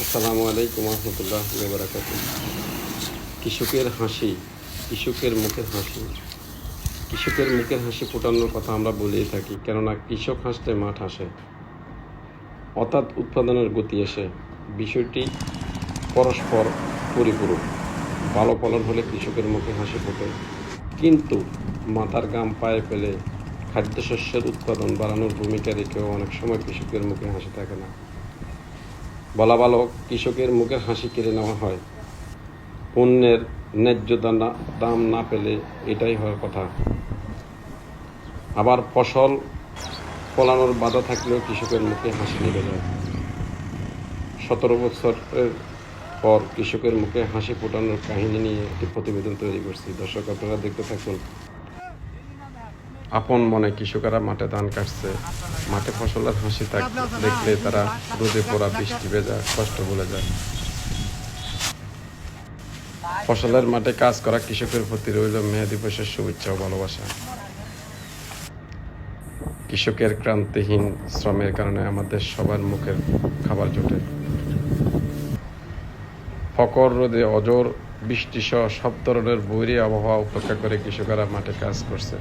আসসালামু আলাইকুম রহমতুল্লাহ বারাকাত কৃষকের হাসি, কৃষকের মুখের হাসি। কৃষকের মুখের হাসি ফোটানোর কথা আমরা বলেই থাকি, কেননা কৃষক হাসলে মাঠ হাসে। অর্থাৎ উৎপাদনের গতি আসে। বিষয়টি পরস্পর পরিপূরক। ভালো ফলন হলে কৃষকের মুখে হাসি ফোটে। কিন্তু মাথার গাম পায়ে ফেলে খাদ্যশস্যের উৎপাদন বাড়ানোর ভূমিকা রেখেও অনেক সময় কৃষকের মুখে হাসি থাকে না। বলা ভালো কৃষকের মুখের হাসি কেড়ে নেওয়া হয়। পণ্যের ন্যায্য দাম না পেলে এটাই হওয়ার কথা। আবার ফসল ফলানোর বাধা থাকলেও কৃষকের মুখে হাসি নেবে যায় সতেরো বছরের পর কৃষকের মুখে হাসি ফোটানোর কাহিনী নিয়ে একটি প্রতিবেদন তৈরি করছি। দর্শক, আপনারা দেখতে থাকুন। আপন মনে কৃষকেরা মাঠে ধান কাটছে। মাঠে ফসলের হাসি থাক দেখলে তারা রোদে পড়া বৃষ্টি ভেজা কষ্ট বলে যায়। ফসলের মাঠে কাজ করা কৃষকের প্রতি রইল মেহেদি দিবসের শুভেচ্ছা ও ভালোবাসা। কৃষকের ক্রান্তিহীন শ্রমের কারণে আমাদের সবার মুখের খাবার জোটে। ফকর রোদে অজর, বৃষ্টি সহ সব ধরনের বৈরী আবহাওয়া উপেক্ষা করে কৃষকেরা মাঠে কাজ করছে।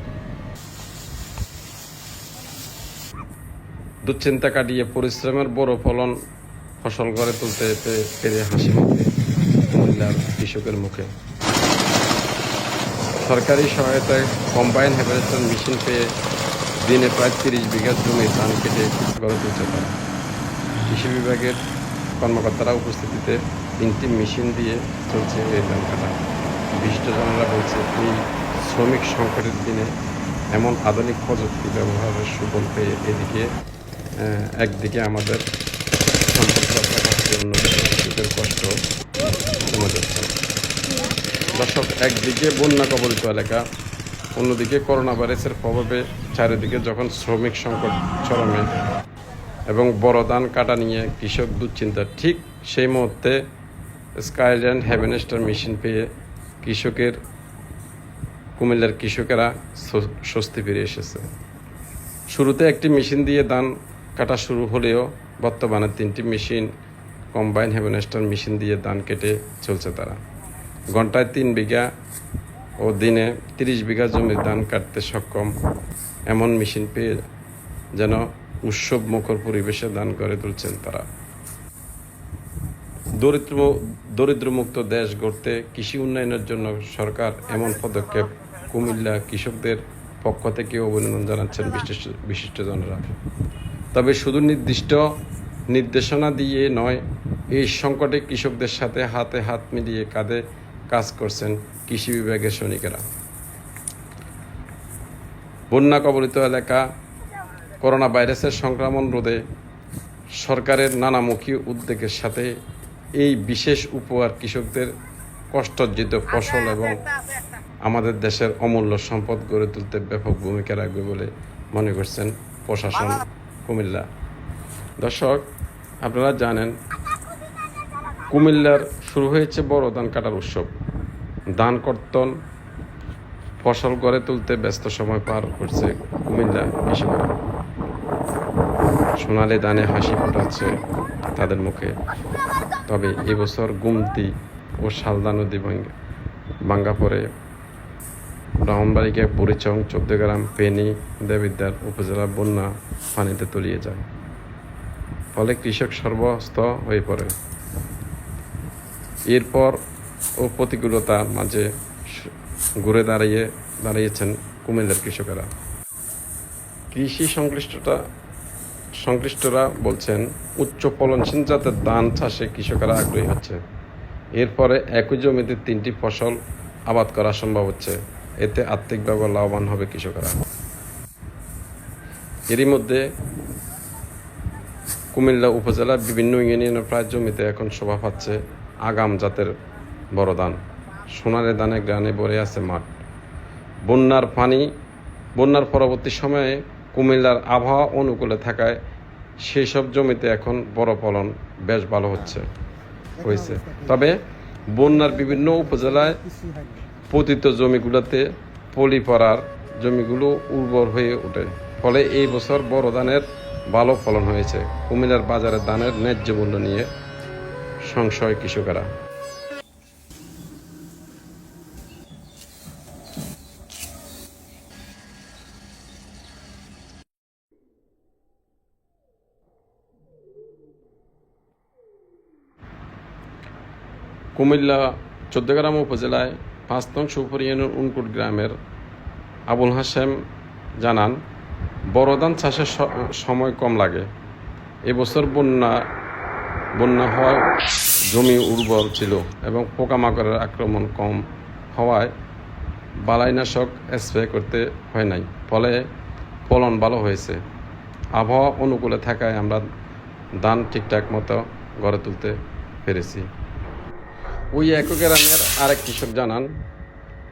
দুশ্চিন্তা কাটিয়ে পরিশ্রমের বড় ফলন ফসল করে তুলতে পেরে হাসি মুখে কুমিল্লার কৃষকের মুখে। সরকারি সহায়তায় কম্বাইন হারভেস্টার মেশিন পেয়ে দিনে প্রায় তিরিশ বিঘা জমি ধান কেটে গড়ে তুলছে তারা কৃষি বিভাগের কর্মকর্তারা উপস্থিতিতে তিনটি মেশিন দিয়ে চলছে এই ধান কাটা। বিশিষ্টজনেরা বলছে, এই শ্রমিক সংকটের দিনে এমন আধুনিক প্রযুক্তি ব্যবহারের সুফল পেয়ে এদিকে একদিকে আমাদের কষ্ট দর্শক, একদিকে বন্যা কবলিত এলাকা, অন্যদিকে করোনা ভাইরাসের প্রভাবে চারিদিকে যখন শ্রমিক সংকট চরমে এবং বড় ধান কাটা নিয়ে কৃষক দুশ্চিন্তা, ঠিক সেই মুহূর্তে স্কাইল্যান্ড হ্যাভেনেস্টার মেশিন পেয়ে কৃষকের, কুমিল্লার কৃষকেরা স্বস্তি ফিরে এসেছে। শুরুতে একটি মেশিন দিয়ে ধান কাটা শুরু হলেও বর্তমানে তিনটি মেশিন কম্বাইন হ্যাভেনেস্টার মেশিন দিয়ে ধান কেটে চলছে তারা। ঘন্টায় তিন বিঘা ও দিনে তিরিশ বিঘা জমির ধান কাটতে সক্ষম এমন মেশিন পেয়ে যেন উৎসব মুখর পরিবেশে দান করে তুলছেন তারা। দরিদ্র, দরিদ্রমুক্ত দেশ গড়তে কৃষি উন্নয়নের জন্য সরকার এমন পদক্ষেপ কুমিল্লা কৃষকদের পক্ষ থেকে অভিনন্দন জানাচ্ছেন বিশিষ্ট বিশিষ্টজনরা। তবে শুধু নির্দিষ্ট নির্দেশনা দিয়ে নয়, এই সংকটে কৃষকদের সাথে হাতে হাত মিলিয়ে কাঁধে কাজ করছেন কৃষি বিভাগের সৈনিকেরা বন্যা কবলিত এলাকা করোনা ভাইরাসের সংক্রমণ রোধে সরকারের নানামুখী উদ্যোগের সাথে এই বিশেষ উপহার কৃষকদের কষ্টার্জিত ফসল এবং আমাদের দেশের অমূল্য সম্পদ গড়ে তুলতে ব্যাপক ভূমিকা রাখবে বলে মনে করছেন প্রশাসন। কুমিল্লা। দর্শক, আপনারা জানেন, কুমিল্লার শুরু হয়েছে বড় ধান কাটার উৎসব। ধান কর্তন ফসল গড়ে তুলতে ব্যস্ত সময় পার করছে কুমিল্লা কৃষকরা। সোনালি দানে হাসি ফোটাচ্ছে তাদের মুখে। তবে এবছর গুমতি ও শালদা নদী ভাঙ্গা পড়ে ব্রাহ্মণবাড়িকে বুড়িচং, চৌদ্দগ্রাম পেনি দেবিদ্যার উপজেলা বন্যা পানিতে তলিয়ে যায়। ফলে কৃষক সর্বস্ত হয়ে পড়ে। এরপর ও প্রতিকূলতার মাঝে ঘুরে দাঁড়িয়ে, দাঁড়িয়েছেন কুমিল্লার কৃষকেরা। কৃষি সংশ্লিষ্টতা, সংশ্লিষ্টরা বলছেন, উচ্চ ফলনশীল জাতের ধান চাষে কৃষকেরা আগ্রহী হচ্ছে। এরপরে একই জমিতে তিনটি ফসল আবাদ করা সম্ভব হচ্ছে। এতে আর্থিকভাবে লাভবান হবে কৃষকেরা। এরই মধ্যে কুমিল্লা উপজেলার বিভিন্ন ইউনিয়নের প্রায় জমিতে এখন শোভা পাচ্ছে আগাম জাতের বড় ধান। সোনারে দানে গ্রানে ভরে আছে মাঠ। বন্যার পানি, বন্যার পরবর্তী সময়ে কুমিল্লার আবহাওয়া অনুকূলে থাকায় সেই সব জমিতে এখন বড় ফলন বেশ ভালো হচ্ছে, হয়েছে। তবে বন্যার বিভিন্ন উপজেলায় পতিত জমিগুলোতে পলি পড়ার জমিগুলো উর্বর হয়ে ওঠে। ফলে এই বছর বড় ধানের ভালো ফলন হয়েছে। কুমিল্লার বাজারে ধানের ন্যায্য মূল্য নিয়ে সংশয় কৃষকেরা। কুমিল্লা চোদ্দগ্রাম উপজেলায় পাঁচ সুপুর ইউনিয়ন উনকুট গ্রামের আবুল হাসেম জানান, বড় ধান চাষের সময় কম লাগে। এবছর বন্যা বন্যা হওয়ায় জমি উর্বর ছিল এবং পোকামাকড়ের আক্রমণ কম হওয়ায় বালাইনাশক স্প্রে করতে হয় নাই, ফলে ফলন ভালো হয়েছে। আবহাওয়া অনুকূলে থাকায় আমরা ধান ঠিকঠাক মতো গড়ে তুলতে পেরেছি। ওই একই গ্রামের আরেক কৃষক জানান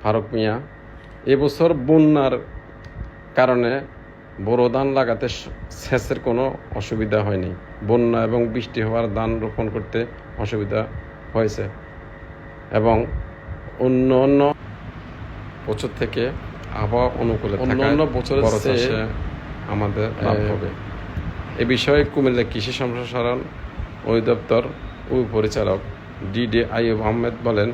ফারুক মিয়া। এবছর বন্যার কারণে বোরো ধান লাগাতে সেচের কোনো অসুবিধা হয়নি। বন্যা এবং বৃষ্টি হওয়ার ধান রোপণ করতে অসুবিধা হয়েছে এবং অন্য অন্য বছর থেকে আবহাওয়া অনুকূলে অন্য বছরের বড় চেয়ে আমাদের লাভ হবে। এ বিষয়ে কুমিল্লা কৃষি সম্প্রসারণ অধিদপ্তর উপপরিচালক ডি ডি আইয়ুব আহমেদ বলেন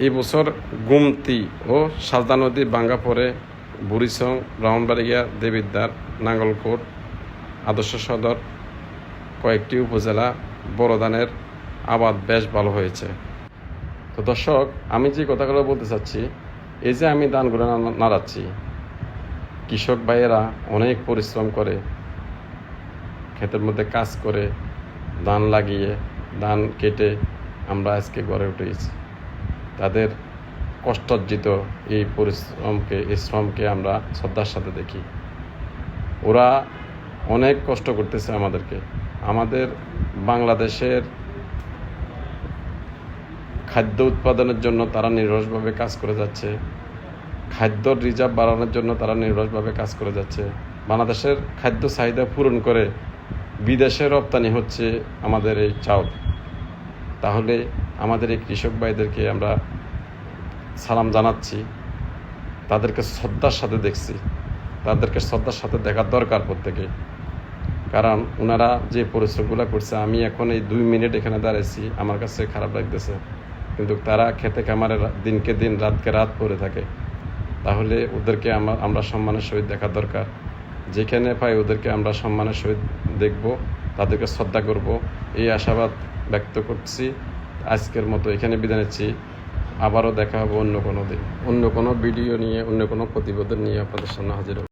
এবছর গুমতি ও সালদা নদী ভাঙ্গা পড়ে বুড়িসং ব্রাহ্মণবাড়িয়া, দেবিদ্বার, নাঙ্গলকোট, আদর্শ সদর, কয়েকটি উপজেলা বড় ধানের আবাদ বেশ ভালো হয়েছে। তো দর্শক, আমি যে কথাগুলো বলতে চাচ্ছি, এই যে আমি ধানগুলো না- নাড়াচ্ছি, কৃষক ভাইয়েরা অনেক পরিশ্রম করে, ক্ষেতের মধ্যে কাজ করে ধান লাগিয়ে, ধান কেটে আমরা আজকে গড়ে উঠেছি। তাদের কষ্টার্জিত এই পরিশ্রমকে, এই শ্রমকে আমরা শ্রদ্ধার সাথে দেখি। ওরা অনেক কষ্ট করতেছে আমাদেরকে। আমাদের বাংলাদেশের খাদ্য উৎপাদনের জন্য তারা নিরসভাবে কাজ করে যাচ্ছে। খাদ্য রিজার্ভ বাড়ানোর জন্য তারা নিরসভাবে কাজ করে যাচ্ছে। বাংলাদেশের খাদ্য চাহিদা পূরণ করে বিদেশে রপ্তানি হচ্ছে আমাদের এই চাউল। তাহলে আমাদের এই কৃষক ভাইদেরকে আমরা সালাম জানাচ্ছি। তাদেরকে শ্রদ্ধার সাথে দেখছি। তাদেরকে শ্রদ্ধার সাথে দেখার দরকার প্রত্যেকে। কারণ ওনারা যে পরিশ্রমগুলো করছে, আমি এখন এই দুই মিনিট এখানে দাঁড়িয়েছি আমার কাছে খারাপ লাগতেছে। কিন্তু তারা খেতে খামারে দিনকে দিন, রাতকে রাত পড়ে থাকে। তাহলে ওদেরকে আমরা সম্মানের সহিত দেখা দরকার। যেখানে পাই ওদেরকে আমরা সম্মানের সহিত দেখব, তাদেরকে শ্রদ্ধা করব। এই আশাবাদ ব্যক্ত করছি। আজকের মতো এখানে বিদায় নিচ্ছি। আবারও দেখা হবে অন্য কোনো দিন। অন্য কোনো ভিডিও নিয়ে, অন্য কোনো প্রতিবেদন নিয়ে আপনাদের সামনে হাজির